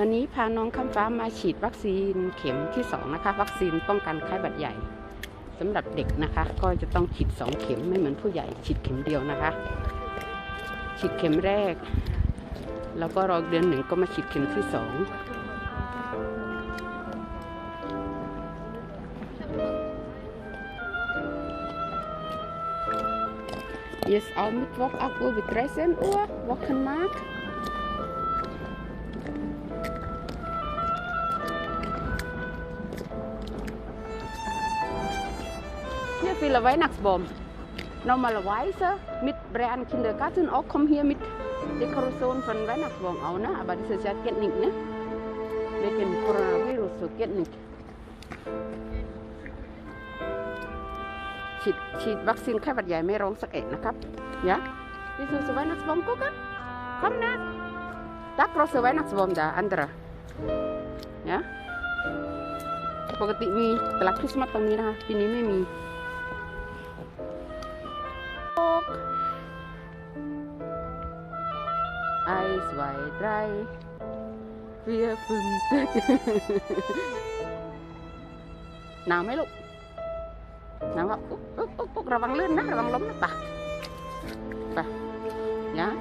วันนี้พาน้องคำฟ้ามาฉีดวัคซีนเข็มที่สองนะคะ วัคซีนป้องกันไข้หวัดใหญ่สำหรับเด็กนะคะ ก็จะต้องฉีดสองเข็มไม่เหมือนผู้ใหญ่ ฉีดเข็มเดียวนะคะ ฉีดเข็มแรก แล้วก็รอเดือนหนึ่งก็มาฉีดเข็มที่สอง Jetzt auch Mittwoch 8 Uhr bis 13 Uhr, Wochenmarkt. Hier viele Weihnachtsbaum. Normalerweise mit Brian Kindergarten auch kommen hier mit Dekoration von Weihnachtsbaum auch, ne? aber dieses Jahr geht nicht, ne? Wegen Coronavirus so geht nicht. ฉีดฉีดวัคซีนไข้หวัดใหญ่ไม่ร้องสักเอ็ดนะครับยะนี่คือสวายนักสบอมก็กันคำนะตักรสวายนักสบอมดาอันตรายะปกติมีตลาดคริสต์มาสตรงนี้นะคะปีนี้ไม่มี 1, 2, 3, 4, 5, 6 Nào mấy lúc. Nào không? Úc, úc, úc, úc, ra băng lên đó, ra lắm đó Bà. Bà. Nhá,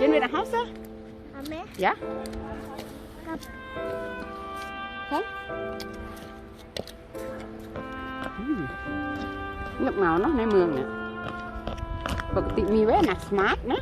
Trên đây là house à Mẹ. Dạ. Cặp Thế Nước màu nó nay mường nè. ปกติมีแว่นะสมาร์ทนะ